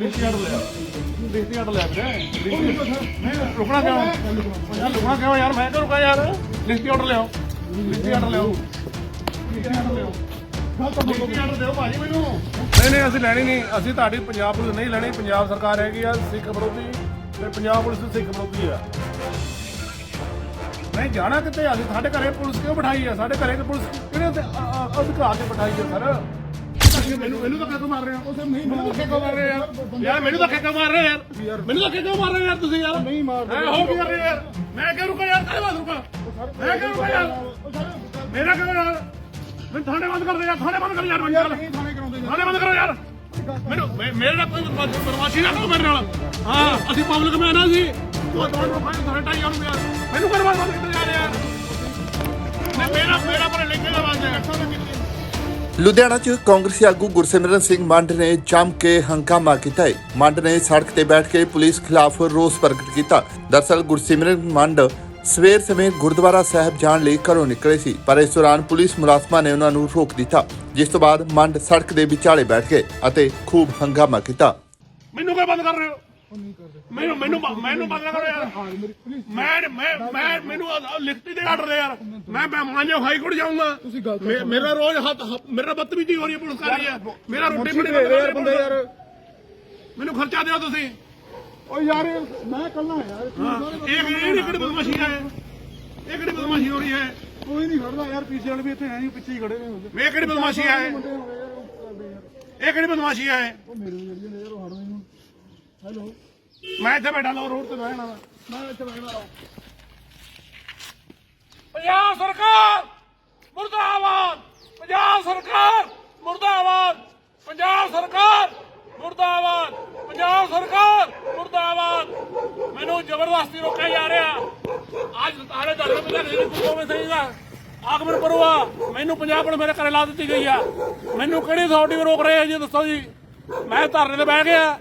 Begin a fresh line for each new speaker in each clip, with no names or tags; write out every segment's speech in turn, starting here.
ਲਿਖਤੀ ਆਰਡਰ ਲਿਆ। ਲਿਖਤੀ ਆਰਡਰ ਲਿਆ ਵੀਰੇ ਨਹੀਂ ਰੁਕਣਾ ਕਿਉਂ? ਯਾਰ, ਰੁਕਣਾ ਕਿਉਂ? ਯਾਰ, ਮੈਂ ਕਿਉਂ ਰੁਕਾ ਯਾਰ? ਲਿਖਤੀ ਆਰਡਰ ਲਿਆਓ ਲਿਖਤੀ ਆਰਡਰ ਲਿਆਓ ਲਿਖਤੀ ਆਰਡਰ ਲਿਆਓ ਨਹੀਂ ਨਹੀਂ, ਅਸੀਂ ਲੈਣੀ ਨਹੀਂ। ਅਸੀਂ ਤੁਹਾਡੀ ਪੰਜਾਬ ਪੁਲਿਸ ਨਹੀਂ ਲੈਣੀ। ਪੰਜਾਬ ਸਰਕਾਰ ਹੈਗੀ ਆ, ਸਿੱਖ ਵਿਰੋਧੀ ਤੇ ਪੰਜਾਬ ਪੁਲਿਸ ਸਿੱਖ ਵਿਰੋਧੀ ਆ। ਨਹੀਂ, ਜਾਣਾ ਕਿਤੇ ਅਸੀਂ ਸਾਡੇ ਘਰੇ ਪੁਲਿਸ ਕਿਉਂ ਬਿਠਾਈ ਆ? ਸਾਡੇ ਘਰੇ ਕਿ ਪੁਲਿਸ ਕਿਹੜੇ ਅਧਿਕਾਰ ਤੇ ਬਿਠਾਈ ਆ, ਸਰ? ਮੈਨੂੰ ਮੈਨੂੰ ਤਾਂ ਕਿਉਂ ਮਾਰ ਰਹੇ ਹੋ ਮੈਨੂੰ ਤਾਂ ਕਿਉਂ ਮਾਰ ਰਹੇ ਯਾਰ ਯਾਰ ਮੈਨੂੰ ਤਾਂ ਕਿਉਂ ਮਾਰ ਰਹੇ ਯਾਰ। ਮੈਨੂੰ ਤਾਂ ਕਿਉਂ ਮਾਰ ਰਹੇ ਯਾਰ ਤੁਸੀਂ ਯਾਰ। ਨਹੀਂ ਮਾਰ ਰਹੇ। ਹੋ ਕੀ ਕਰ ਰਹੇ ਯਾਰ? ਮੈਂ ਕਿਉਂ ਰੁਕਾ ਯਾਰ? ਕਾਹਦੇ ਵਾਸਤੇ ਰੁਕਾ ਮੈਂ ਕਿਉਂ ਰੁਕਾ ਯਾਰ? ਮੇਰਾ ਕਿਉਂ ਯਾਰ? ਮੈਂ ਥਾਣੇ ਬੰਦ ਕਰ ਦੇ ਯਾਰ ਥਾਣੇ ਬੰਦ ਕਰ ਯਾਰ ਮੈਨੂੰ ਯਾਰ ਥਾਣੇ ਬੰਦ ਕਰੋ ਯਾਰ। ਮੈਨੂੰ ਮੇਰੇ ਨਾਲ ਕੋਈ ਬਦਮਾਸ਼ੀ ਨਾ ਕਰੋ ਮੇਰੇ ਨਾਲ। ਹਾਂ ਅਸੀਂ ਪਬਲਿਕ ਮੈਂ ਨਾ ਸੀ ਤੂੰ ਤੁਹਾਨੂੰ ਰੁਕਾ ਥਾਣੇ ਟਾਈ ਯਾਰ। ਮੈਨੂੰ ਕਰ ਬੰਦ ਰਿਹਾ ਯਾਰ। ਮੈਂ ਮੇਰਾ ਮੇਰਾ ਪਰ ਲਿਖੇ ਦਾ ਵਾਜ ਹੈ।
ਲੁਧਿਆਣਾ 'ਚ ਕਾਂਗਰਸੀ ਆਗੂ ਗੁਰਸਿਮਰਨ ਸਿੰਘ ਮੰਡ ਨੇ ਜੰਮ ਕੇ ਹੰਗਾਮਾ ਕੀਤਾ ਹੈ। ਮੰਡ ਨੇ ਸੜਕ ਤੇ ਬੈਠ ਕੇ ਪੁਲਿਸ ਖਿਲਾਫ ਰੋਸ ਪ੍ਰਗਟ ਕੀਤਾ। ਦਰਸਲ ਗੁਰਸਿਮਰਨ ਮੰਡ ਸਵੇਰ ਸਮੇਂ ਗੁਰਦੁਆਰਾ ਸਾਹਿਬ ਜਾਣ ਲਈ ਘਰੋਂ ਨਿਕਲੇ ਸੀ, ਪਰ ਇਸ ਦੌਰਾਨ ਪੁਲਿਸ ਮੁਲਾਜ਼ਮਾਂ ਨੇ ਉਹਨਾਂ ਨੂੰ ਰੋਕ ਦਿੱਤਾ, ਜਿਸ ਤੋਂ ਬਾਅਦ ਮੰਡ ਸੜਕ ਦੇ ਵਿਚਾਲੇ ਬੈਠ ਗਏ ਅਤੇ ਖੂਬ ਹੰਗਾਮਾ ਕੀਤਾ।
ਮੈਨੂੰ ਕਿਉਂ ਬੰਦ ਕਰ ਰਹੇ ਹੋ? ਮੈਨੂੰ ਮੈਨੂੰ ਮੈਨੂੰ ਬੰਦ ਕਰੋ ਯਾਰ। ਮੈਂ ਮੈਂ ਮੈਂ ਮੈਨੂੰ ਆਹ- ਆਹ ਲਿਖਤੀ ਦੇ ਆਰਡਰ ਦੇ ਯਾਰ। ਮੈਂ ਮੈਂ ਮਾਨਯੋਗ ਹਾਈ ਕੋਰਟ ਜਾਊਂਗਾ। ਮੇ- ਮੇਰਾ ਰੋਜ਼ ਹੱਥ ਹੱਥ- ਮੇਰਾ ਬਦਤਮੀਜੀ ਹੋ ਰਹੀ ਹੈ ਪੁਲਿਸ ਕਰ ਰਹੀ ਹੈ ਮੇਰਾ ਰੋਟੀ ਬਣੀ ਯਾਰ ਬੰਦੇ ਯਾਰ। ਮੈਨੂੰ ਖਰਚਾ ਦਿਓ ਤੁਸੀਂ।
ਓ ਯਾਰ ਮੈਂ ਕੱਲਾ ਯਾਰ।
ਇਹ ਕਿਹੜੀ ਕਿਹੜੀ ਬਦਮਾਸ਼ੀ ਹੈ? ਇਹ ਕਿਹੜੀ ਬਦਮਾਸ਼ੀ ਹੋ ਰਹੀ ਹੈ?
ਕੋਈ ਨਹੀਂ ਖੜਦਾ ਯਾਰ ਪੀਛੇ ਵਾਲੇ ਵੀ ਇੱਥੇ ਹੀ ਪਿੱਛੇ ਹੀ ਖੜੇ ਨੇ ਹੁੰਦੇ
ਇਹ ਕਿਹੜੀ ਬਦਮਾਸ਼ੀ ਹੈ? ਇਹ ਕਿਹੜੀ ਬਦਮਾਸ਼ੀ ਹੈ?
ਉਹ ਮੇਰੇ ਯਾਰ ਉਹ ਹੜਦੇ ਹੈਲੋ।
ਮੈਂ ਇੱਥੇ ਬੈਠਾ ਲਾ ਰੋਡ ਤੇ ਬਹਿਣਾ ਵਾ।
ਮੈਂ ਇੱਥੇ ਬੈਠਾ
ਪੰਜਾਬ ਸਰਕਾਰ ਮੁਰਦਾਬਾਦ। ਪੰਜਾਬ ਸਰਕਾਰ ਮੁਰਦਾਬਾਦ। ਪੰਜਾਬ ਸਰਕਾਰ ਮੁਰਦਾਬਾਦ। ਪੰਜਾਬ ਸਰਕਾਰ ਮੁਰਦਾਬਾਦ। ਮੈਨੂੰ ਜ਼ਬਰਦਸਤੀ ਰੋਕਿਆ ਜਾ ਰਿਹਾ। ਅੱਜ ਤਾਰੇ ਧਰਮ ਪਿਤਾ ਜੀ ਗੁਰੂ ਗੋਬਿੰਦ ਸਿੰਘ ਦਾ ਆਗਮਨ ਕਰਵਾ ਮੈਨੂੰ ਪੰਜਾਬ ਪੁਲਿਸ ਮੇਰੇ ਘਰੇ ਲਾ ਦਿੱਤੀ ਗਈ ਆ। ਮੈਨੂੰ ਕਿਹੜੀ ਅਥਾਰਟੀ ਰੋਕ ਰਹੇ ਆ ਜੀ ਦੱਸੋ ਜੀ। ਮੈਂ ਧਰਨੇ ਤੇ ਬਹਿ ਗਿਆ।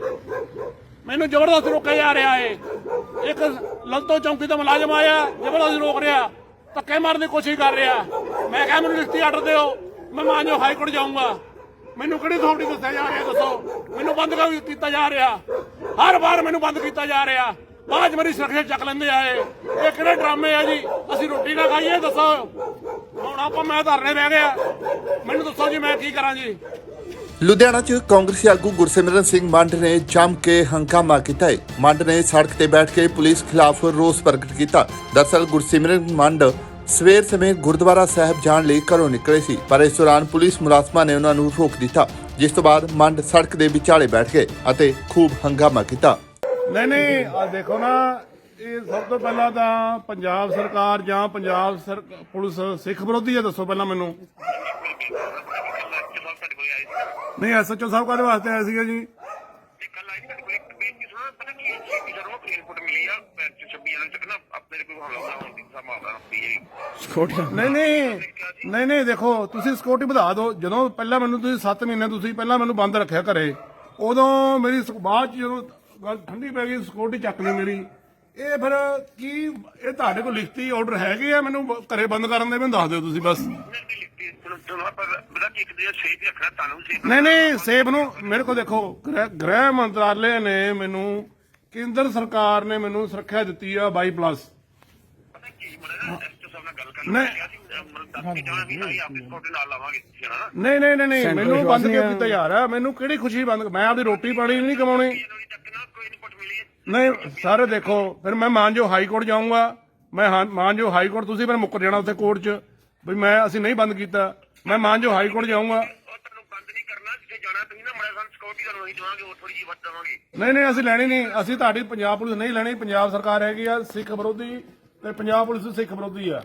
ਮੈਨੂੰ ਜ਼ਬਰਦਸਤੀ ਰੋਕਿਆ ਜਾ ਰਿਹਾ ਏ। ਇੱਕ ਲੰਤੋ ਚੌਂਕੀ ਦਾ ਮੁਲਾਜ਼ਮ ਆਇਆ, ਜ਼ਬਰਦਸਤੀ ਰੋਕ ਰਿਹਾ। ਧੱਕੇ ਮਾਰਨ ਦੀ ਕੋਸ਼ਿਸ਼ ਕਰ ਰਿਹਾ। ਮੈਂ ਕਿਹਾ, ਮੈਨੂੰ ਲਿਖਤੀ ਆਰਡਰ ਦਿਓ। ਮੈਂ ਮਾਨਯੋ ਹਾਈ ਕੋਰਟ ਜਾਊਂਗਾ। ਮੈਨੂੰ ਕਿਹੜੀ ਅਥਾਰਟੀ ਦੱਸਿਆ ਜਾ ਰਿਹਾ, ਦੱਸੋ? ਮੈਨੂੰ ਬੰਦ ਕੀਤਾ ਜਾ ਰਿਹਾ? ਹਰ ਵਾਰ ਮੈਨੂੰ ਬੰਦ ਕੀਤਾ ਜਾ ਰਿਹਾ। ਬਾਅਦ 'ਚ ਮੇਰੀ ਸੁਰੱਖਿਆ ਚੱਕ ਲੈਂਦੇ ਆਏ ਇਹ ਕਿਹੜੇ ਡਰਾਮੇ ਆ ਜੀ? ਅਸੀਂ ਰੋਟੀ ਨਾ ਖਾਈਏ, ਦੱਸੋ? ਹੁਣ ਆਪਾਂ ਮੈਂ ਧਰਨੇ ਬਹਿ ਗਿਆ। ਮੈਨੂੰ ਦੱਸੋ ਜੀ, ਮੈਂ ਕੀ ਕਰਾਂ ਜੀ?
ਲੁਧਿਆਣਾ 'ਚ ਕਾਂਗਰਸੀ ਆਗੂ ਗੁਰਸਿਮਰਨ ਸਿੰਘ ਮੰਡ ਨੇ ਜੰਮ ਕੇ ਹੰਗਾਮਾ ਕੀਤਾ ਹੈ ਮੰਡ ਨੇ ਸੜਕ ਤੇ ਬੈਠ ਕੇ ਪੁਲਿਸ ਖਿਲਾਫ ਰੋਸ ਪ੍ਰਗਟ ਕੀਤਾ। ਦਰਸਲ ਗੁਰਸਿਮਰਨ ਮੰਡ ਸਵੇਰ ਸਮੇਂ ਗੁਰਦੁਆਰਾ ਸਾਹਿਬ ਜਾਣ ਲਈ ਘਰੋਂ ਨਿਕਲੇ ਸੀ, ਪਰ ਇਸ ਦੌਰਾਨ ਪੁਲਿਸ ਮੁਲਾਜ਼ਮਾਂ ਨੇ ਉਹਨਾਂ ਨੂੰ ਰੋਕ ਦਿੱਤਾ, ਜਿਸ ਤੋਂ ਬਾਅਦ ਮੰਡ ਸੜਕ ਦੇ ਵਿਚਾਲੇ ਬੈਠ ਗਏ ਅਤੇ ਖੂਬ ਹੰਗਾਮਾ ਕੀਤਾ।
ਨਹੀਂ ਨਹੀਂ ਆ ਦੇਖੋ ਨਾ, ਇਹ ਸਭ ਤੋਂ ਪਹਿਲਾਂ ਤਾਂ ਪੰਜਾਬ ਸਰਕਾਰ ਜਾਂ ਪੰਜਾਬ ਪੁਲਿਸ ਸਿੱਖ ਵਿਰੋਧੀ ਹੈ ਦੱਸੋ ਪਹਿਲਾਂ ਮੈਨੂੰ। ਨਹੀਂ ਐਸਐਚਓ ਸਾਹਿਬ ਕਾਹਦੇ ਵਾਸਤੇ ਆਏ ਸੀਗੇ ਜੀ?
ਕੱਲ ਆਈ ਤੁਹਾਡੇ ਕੋਲ ਇੱਕ ਬੇਨਤੀ ਸੁਣਾ ਪਤਾ ਕੀ ਹੈ ਕਿ ਜਦੋਂ ਉਹ ਏਅਰਪੋਰਟ ਮਿਲੀ ਆ 26 ਜਣਾਂ ਤੱਕ ਨਾ ਆਪਣੇ ਕੋਈ ਹਮਲਾ ਹੋਣਾ ਹੁੰਦੀ ਸਾ ਮਾਰਦਾ ਪੀ
ਨਹੀਂ ਨਹੀਂ ਨਹੀਂ ਨਹੀਂ ਦੇਖੋ ਤੁਸੀਂ ਸਿਕਿਉਰਿਟੀ ਵਧਾ ਦਿਓ। ਜਦੋਂ ਪਹਿਲਾਂ ਮੈਨੂੰ ਤੁਸੀਂ 7 ਮਹੀਨੇ ਤੁਸੀਂ ਪਹਿਲਾਂ ਮੈਨੂੰ ਬੰਦ ਰੱਖਿਆ ਘਰੇ ਉਦੋਂ ਮੇਰੀ ਸ- ਬਾਅਦ 'ਚ ਜਦੋਂ ਗੱਲ ਠੰਡੀ ਪੈ ਗਈ ਸਿਕਿਉਰਿਟੀ ਚੱਕ ਲਈ ਮੇਰੀ। ਇਹ ਫਿਰ ਕੀ ਇਹ ਤੁਹਾਡੇ ਕੋਲ ਲਿਖਤੀ ਆਰਡਰ ਹੈਗੇ ਆ? ਮੈਨੂੰ ਬ- ਘਰੇ ਬੰਦ ਕਰਨ ਦੇ ਮੈਨੂੰ ਦੱਸ ਦਿਓ ਤੁਸੀਂ ਬਸ।
ਨਹੀਂ ਲਿਖਤੀ ਤੁਹਾਨੂੰ ਪਰ ਬਦਾ ਕਿ ਇੱਕ ਦੇ ਸੇਫ ਰੱਖਣਾ ਤੁਹਾਨੂੰ ਸੇਫ
ਨਹੀਂ ਨਹੀਂ ਸੇਬ ਨੂੰ ਮੇਰੇ ਕੋਲ ਦੇਖੋ ਗ੍ਰਹਿ ਗ੍ਰਹਿ ਮੰਤਰਾਲੇ ਨੇ ਮੈਨੂੰ ਕੇਂਦਰ ਸਰਕਾਰ ਨੇ ਮੈਨੂੰ ਸੁਰੱਖਿਆ ਦਿੱਤੀ ਆ 22 ਪਲੱਸ।
ਪਤਾ ਕੀ ਮਰੇ ਨਾ ਐਸਟੋ ਸਾਹਿਬ ਨਾਲ ਗੱਲ ਕਰ
ਨਹੀਂ।
ਸੀ ਕੇ ਜਾਣਾ ਵੀ ਨਾਲ ਲਾਵਾਂਗੇ ਜਣਾ
ਨਹੀਂ ਨਹੀਂ ਨਹੀਂ ਨਹੀਂ ਮੈਨੂੰ ਬੰਦ ਕਿਉਂ ਕੀਤਾ ਰਿਹਾ ਮੈਨੂੰ ਕਿਹੜੀ ਖੁਸ਼ੀ ਬੰਦ ਮੈਂ ਆਪਦੀ ਰੋਟੀ ਪਾਣੀ ਨਹੀਂ ਕਮਾਉਣੀ।
ਇਹਨਾਂ ਦੀ ਤੱਕ ਨਾ ਕੋਈ ਇਨਪੁਟ ਮਿਲੀ ਹੈ।
ਨਹੀਂ ਸਾਰੇ ਦੇਖੋ ਫਿਰ ਮੈਂ ਮਾਨਜੋ ਹਾਈ ਕੋਰਟ ਜਾਊਂਗਾ। ਮੈਂ ਹਾਂ- ਮਾਨਜੋ ਹਾਈ ਕੋਰਟ ਤੁਸੀਂ ਫਿਰ ਮੁੱਕਰ ਜਾਣਾ ਉੱਥੇ ਕੋਰਟ 'ਚ। ਵੀ ਮੈਂ ਅਸੀਂ ਨਹੀਂ ਬੰਦ ਕੀਤਾ। ਮੈਂ ਮਾਨਜੋ ਹਾਈ ਕੋਰਟ ਜਾਊਂਗਾ।
ਉਹ ਤੁਹਾਨੂੰ ਬੰਦ ਨਹੀਂ ਕਰਨਾ ਜਿੱਥੇ ਜਾਣਾ ਤੁਸੀਂ ਨਾ ਮਰੇ ਸਾਨੂੰ ਸਕਿਉਰਟੀ ਤੁਹਾਨੂੰ ਅਸੀਂ ਦੇਵਾਂਗੇ ਉਹ ਥੋੜੀ ਜਿਹੀ ਵੱਧ ਦੇਵਾਂਗੇ।
ਨਹੀਂ ਨਹੀਂ ਅਸੀਂ ਲੈਣੀ ਨਹੀਂ। ਅਸੀਂ ਤੁਹਾਡੀ ਪੰਜਾਬ ਪੁਲਿਸ ਨਹੀਂ ਲੈਣੀ। ਪੰਜਾਬ ਸਰਕਾਰ ਹੈਗੀ ਆ ਸਿੱਖ ਵਿਰੋਧੀ ਤੇ ਪੰਜਾਬ ਪੁਲਿਸ ਸਿੱਖ ਵਿਰੋਧੀ ਆ।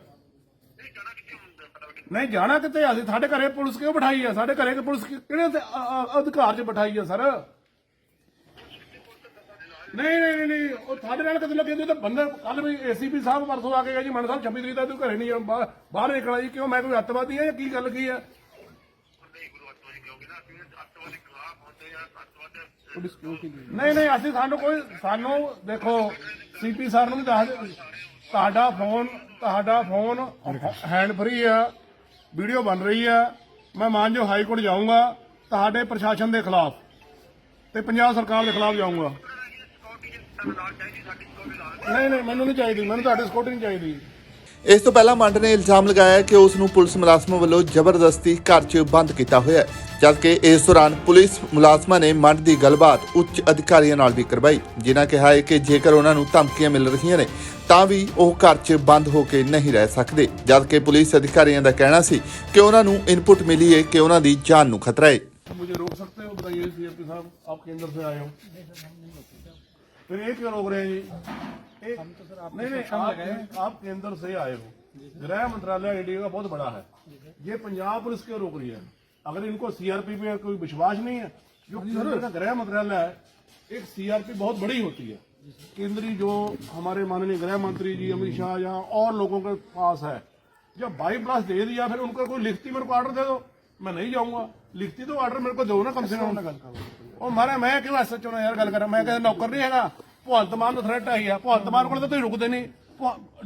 ਨਹੀਂ ਜਾਣਾ ਕਿੱਥੇ ਹੁੰਦਾ ਪਤਾ ਲੱਗੇ
ਨਹੀਂ ਜਾਣਾ ਕਿੱਥੇ ਆ? ਅਸੀਂ ਸਾਡੇ ਘਰੇ ਪੁਲਿਸ ਕਿਉਂ ਬਿਠਾਈ ਆ? ਸਾਡੇ ਘਰੇ ਕਿ ਪੁਲਿਸ ਕਿ- ਕਿਹੜੇ ਅਧਿ- ਅ- ਅ- ਅਧਿਕਾਰ 'ਚ ਬਿਠਾਈ ਆ ਸਰ? ਨਹੀਂ ਨਹੀਂ ਨਹੀਂ, ਉਹ ਸਾਡੇ ਨਾਲ ਕਦੇ ਲੱਗੇ ਹੁੰਦੇ ਬੰਦਾ ਕੱਲ ਵੀ ਏਸੀਪੀ ਸਾਹਿਬ ਪਰਸੋਂ ਆ ਕੇ ਗਿਆ ਜੀ ਮਨ ਸਾਹਿਬ 26 ਤਰੀਕ ਦਾ ਤੂੰ ਘਰੇ ਨਹੀਂ ਆ, ਬਾਹਰ ਨਿਕਲਣਾ ਜੀ ਕਿਉਂ ਮੈਂ ਕੋਈ ਅੱਤਵਾਦੀ ਆ ਜਾਂ ਕੀ ਗੱਲ ਕੀ ਆ?
ਨਹੀਂ
ਨਹੀਂ ਅਸੀਂ ਸਾਨੂੰ ਕੋਈ ਸਾਨੂੰ ਦੇਖੋ ਸੀਪੀ ਸਰ ਨੂੰ ਦੱਸ ਤੁਹਾਡਾ ਫੋਨ ਤੁਹਾਡਾ ਫੋਨ ਹੈਂਡ ਫ੍ਰੀ ਆ ਵੀਡੀਓ ਬਣ ਰਹੀ ਆ ਮੈਂ ਮਾਨਜੋ ਹਾਈ ਕੋਰਟ ਜਾਊਂਗਾ ਤੁਹਾਡੇ ਪ੍ਰਸ਼ਾਸਨ ਦੇ ਖਿਲਾਫ ਤੇ ਪੰਜਾਬ ਸਰਕਾਰ ਦੇ ਖਿਲਾਫ ਜਾਊਂਗਾ। ਨਹੀਂ ਨਹੀਂ ਮੈਨੂੰ ਨਹੀਂ ਚਾਹੀਦੀ ਮੈਨੂੰ ਤੁਹਾਡੀ ਸਕਿਉਰਟੀ ਨਹੀਂ ਚਾਹੀਦੀ
ਇਸ ਤੋਂ ਪਹਿਲਾਂ ਮੰਡ ਨੇ ਇਲਜ਼ਾਮ ਲਗਾਇਆ ਕਿ ਉਸ ਨੂੰ ਪੁਲਿਸ ਮੁਲਾਜ਼ਮਾਂ ਵੱਲੋਂ ਜ਼ਬਰਦਸਤੀ ਘਰ 'ਚ ਬੰਦ ਕੀਤਾ ਹੋਇਆ ਹੈ ਜਦਕਿ ਇਸ ਦੌਰਾਨ ਪੁਲਿਸ ਮੁਲਾਜ਼ਮਾਂ ਨੇ ਮੰਡ ਦੀ ਗੱਲਬਾਤ ਉੱਚ ਅਧਿਕਾਰੀਆਂ ਨਾਲ ਵੀ ਕਰਵਾਈ ਜਿਨ੍ਹਾਂ ਕਿਹਾ ਹੈ ਕਿ ਜੇਕਰ ਉਹਨਾਂ ਨੂੰ ਧਮਕੀਆਂ ਮਿਲ ਰਹੀਆਂ ਨੇ ਤਾਂ ਵੀ ਉਹ ਘਰ 'ਚ ਬੰਦ ਹੋ ਕੇ ਨਹੀਂ ਰਹਿ ਸਕਦੇ ਜਦਕਿ ਪੁਲਿਸ ਅਧਿਕਾਰੀਆਂ ਦਾ ਕਹਿਣਾ ਸੀ ਕਿ ਉਹਨਾਂ ਨੂੰ ਇਨਪੁਟ ਮਿਲੀ ਹੈ ਕਿ ਉਹਨਾਂ ਦੀ ਜਾਨ ਨੂੰ ਖਤਰਾ ਹੈ
मुझे रोक सकते हो बताइए सीएमपी साहब आप केंद्र से आए हो फिर एक क्यों रोक रहे हैं जी? एक- नहीं नहीं आप, आप केंद्र से आए हो। गृह मंत्रालय इंडिया का बहुत बड़ा है। ये पंजाब पुलिस क्यों रोक रही है? अगर इनको सीआरपी पे कोई विश्वास नहीं है जो गृह मंत्रालय है एक सीआरपी बहुत बड़ी होती है। केंद्रीय जो हमारे माननीय गृह मंत्री जी अमित शाह या और लोगों के पास है जब बाई ब्लास्ट दे दिया फिर उनको कोई लिखती मेरे को ऑर्डर दे दो। ਮੈਂ ਨਹੀਂ ਜਾਊਂਗਾ। ਲਿਖਤੀ ਤੋਂ ਆਰਡਰ ਮੇਰੇ ਕੋਲ ਦਿਓ ਨਾ ਕਮ ਸੇ ਕਮ। ਗੱਲ ਕਰੋ ਉਹ ਮਾਰਾ ਮੈਂ ਕਿਉਂ ਐਸਐਚਓ ਨਾਲ ਯਾਰ ਗੱਲ ਕਰਾਂ? ਮੈਂ ਕਹਿੰਦਾ ਨੌਕਰ ਨਹੀਂ ਹੈਗਾ। ਭਗਵੰਤ ਮਾਨ ਦਾ ਥ੍ਰੈਟ ਆਈ ਆ। ਭਗਵੰਤ ਮਾਨ ਕੋਲ ਤਾਂ ਤੁਸੀਂ ਰੁਕਦੇ ਨਹੀਂ।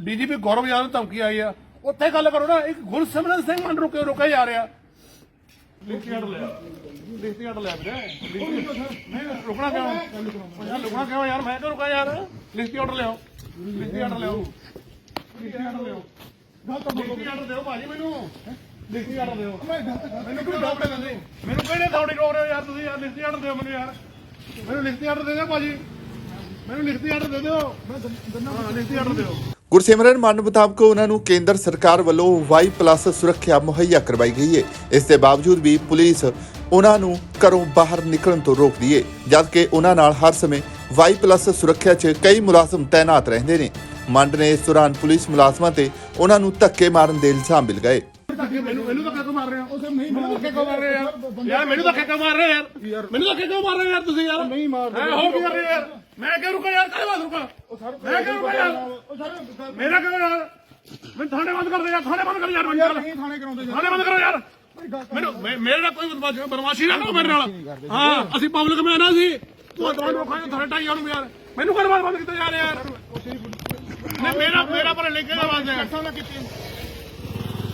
ਡੀਜੀਪੀ ਗੌਰਵ ਯਾਦਵ ਨੂੰ ਧਮਕੀ ਆਈ ਆ। ਉੱਥੇ ਗੱਲ ਕਰੋ ਨਾ, ਇੱਕ ਗੁਰਸਿਮਰਨ ਸਿੰਘ ਮਨ ਰੁਕੇ ਰੁਕੇ ਜਾ ਰਿਹਾ। ਲਿਖਤੀ ਆਰਡਰ ਲਿਆ ਲਿਖਤੀ ਆਰਡਰ ਲਿਆ ਵੀਰੇ। ਨਹੀਂ ਰੁਕਣਾ ਕਿਉਂ? ਯਾਰ ਰੁਕਣਾ ਕਿਉਂ ਯਾਰ? ਮੈਂ ਕਿਉਂ ਰੁਕਾ ਲਿਖਤੀ ਆਰਡਰ ਲਿਆਓ। ਲਿਖਤੀ ਆਰਡਰ ਲਿਆਓ। ਲਿਖਤੀ ਆਰਡਰ ਲਿਆਓ। ਲਿਖਤੀ ਆਰਡਰ ਦਿਓ ਭਾਜੀ ਲਿਖਤੀ ਆਰਡਰ ਦਿਓ। ਮੈਨੂੰ ਕੋਈ ਡਾਕਟਰ ਦਿੰਦੇ ਮੈਨੂੰ ਕਿਹੜੇ ਥੋੜੀ ਰੋ ਰਹੇ ਹੋ ਯਾਰ ਤੁਸੀਂ? ਯਾਰ ਲਿਖਤੀ ਆਰਡਰ ਦਿਓ ਮੈਨੂੰ ਯਾਰ। ਮੈਨੂੰ ਲਿਖਤੀ ਆਰਡਰ ਦੇ ਦਿਓ ਭਾਜੀ। ਮੈਨੂੰ ਲਿਖਤੀ ਆਰਡਰ ਦੇ ਦਿਓ। ਮੈਂ ਦਿੰਦਾ ਹਾਂ ਲਿਖਤੀ ਆਰਡਰ ਦਿਓ।
ਗੁਰਸਿਮਰਨ ਮਾਨ ਮੁਤਾਬਕ ਉਹਨਾਂ ਨੂੰ ਕੇਂਦਰ ਸਰਕਾਰ ਵੱਲੋਂ ਵਾਈ ਪਲੱਸ ਸੁਰੱਖਿਆ ਮੁਹੱਈਆ ਕਰਵਾਈ ਗਈ ਹੈ ਇਸ ਦੇ ਬਾਵਜੂਦ ਵੀ ਪੁਲਿਸ ਉਹਨਾਂ ਨੂੰ ਘਰੋਂ ਬਾਹਰ ਨਿਕਲਣ ਤੋਂ ਰੋਕਦੀ ਹੈ ਜਦਕਿ ਉਹਨਾਂ ਨਾਲ ਹਰ ਸਮੇਂ ਵਾਈ ਪਲੱਸ ਸੁਰੱਖਿਆ 'ਚ ਕਈ ਮੁਲਾਜ਼ਮ ਤਾਇਨਾਤ ਰਹਿੰਦੇ ਨੇ। ਮੰਡ ਨੇ ਇਸ ਦੌਰਾਨ ਪੁਲਿਸ ਮੁਲਾਜ਼ਮਾਂ ਤੇ ਉਹਨਾਂ ਨੂੰ ਧੱਕੇ ਮਾਰਨ ਦੇ ਇਲਜ਼ਾਮ ਮਿਲ ਗਏ
ਮੈਨੂੰ ਮੈਨੂੰ ਤਾਂ ਕਿਉਂ ਮਾਰ ਰਹੇ ਹੋ ਉਹ ਸਭ ਨਹੀਂ ਮੈਨੂੰ ਤਾਂ ਕਿਉਂ ਮਾਰ ਰਹੇ ਯਾਰ ਯਾਰ ਮੈਨੂੰ ਤਾਂ ਕਿਉਂ ਮਾਰ ਰਹੇ ਯਾਰ ਮੈਨੂੰ ਤਾਂ ਕਿਉਂ ਮਾਰ ਰਹੇ ਯਾਰ ਤੁਸੀਂ ਯਾਰ? ਨਹੀਂ ਮਾਰ ਰਹੇ। ਹੋਰ ਕੀ ਕਰ ਰਹੇ ਯਾਰ? ਮੈਂ ਕਿਉਂ ਰੁਕਾ ਯਾਰ? ਕਾਹਦੇ ਵਾਸਤੇ ਰੁਕਾ? ਮੈਂ ਕਿਉਂ ਰੁਕਾ ਯਾਰ? ਮੇਰਾ ਕਿਉਂ ਯਾਰ? ਮੈਨੂੰ ਥਾਣੇ ਬੰਦ ਕਰ ਦੇ ਯਾਰ ਥਾਣੇ ਬੰਦ ਕਰ ਯਾਰ ਮੈਨੂੰ ਨਹੀਂ ਥਾਣੇ ਕਰਾਉਂਦੇ ਥਾਣੇ ਬੰਦ ਕਰੋ ਯਾਰ। ਮੈਨੂੰ ਮੈਂ- ਮੇਰੇ ਨਾਲ ਕੋਈ ਬਦਮਾਸ਼ੀ ਨਾ ਕਰੋ ਮੇਰੇ ਨਾਲ। ਹਾਂ ਅਸੀਂ ਪਬਲਿਕ ਮੈਂ ਨਾ ਸੀ ਤੂੰ ਤੁਹਾਨੂੰ ਰੋਕਾਂ ਥਾਣੇ ਟਾਈ ਉਹਨੂੰ ਯਾਰ। ਮੈਨੂੰ ਕਰ ਬੰਦ ਕੀਤਾ ਜਾ ਰਿਹਾ ਯਾਰ। ਨਹੀਂ ਮੇਰਾ ਮੇਰਾ ਪਰ ਲਿਖ ਕੇ ਦਾ ਵਾਸਤੇ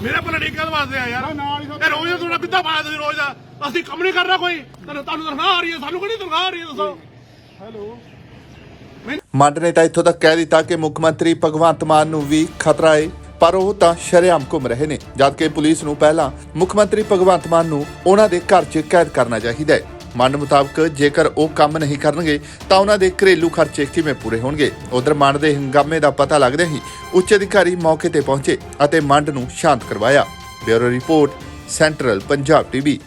ਮੇਰਾ ਨਹੀਂ ਕਹਿਣ ਵਾਸਤੇ ਆ ਯਾਰ। ਇਹ ਰੋਜ਼ ਦਾ ਤੁਹਾਡਾ ਕਿੱਦਾਂ ਪਾਇਆ ਤੁਸੀਂ ਰੋਜ਼ ਦਾ। ਅਸੀਂ ਕੰਮ ਨਹੀਂ ਕਰਨਾ ਕੋਈ। ਤੁਹਾਨੂੰ ਤੁਹਾਨੂੰ ਤਨਖਾਹ ਆ ਰਹੀ ਹੈ ਸਾਨੂੰ ਕਿਹੜੀ ਤਨਖਾਹ ਆ ਰਹੀ ਹੈ ਦੱਸੋ?
ਮੰਡ ਨੇ ਤਾਂ ਇੱਥੋਂ ਤੱਕ ਕਹਿ ਦਿੱਤਾ ਕਿ ਮੁੱਖ ਮੰਤਰੀ ਭਗਵੰਤ ਮਾਨ ਨੂੰ ਵੀ ਖਤਰਾ ਹੈ ਪਰ ਉਹ ਤਾਂ ਸ਼ਰੇਆਮ ਘੁੰਮ ਰਹੇ ਨੇ ਜਦਕਿ ਪੁਲਿਸ ਨੂੰ ਪਹਿਲਾਂ ਮੁੱਖ ਮੰਤਰੀ ਭਗਵੰਤ ਮਾਨ ਨੂੰ ਉਹਨਾਂ ਦੇ ਘਰ 'ਚ ਕੈਦ ਕਰਨਾ ਚਾਹੀਦਾ ਹੈ ਮੰਡ ਮੁਤਾਬਕ ਜੇਕਰ ਉਹ ਕੰਮ ਨਹੀਂ ਕਰਨਗੇ, ਤਾਂ ਉਹਨਾਂ ਦੇ ਘਰੇਲੂ ਖਰਚੇ ਕਿਵੇਂ ਪੂਰੇ ਹੋਣਗੇ? ਉਧਰ ਮੰਡ ਦੇ ਹੰਗਾਮੇ ਦਾ ਪਤਾ ਲੱਗਦੇ ਹੀ ਉੱਚ ਅਧਿਕਾਰੀ ਮੌਕੇ ਤੇ ਪਹੁੰਚੇ ਅਤੇ ਮੰਡ ਨੂੰ ਸ਼ਾਂਤ ਕਰਵਾਇਆ। Bureau report, central Punjab TV.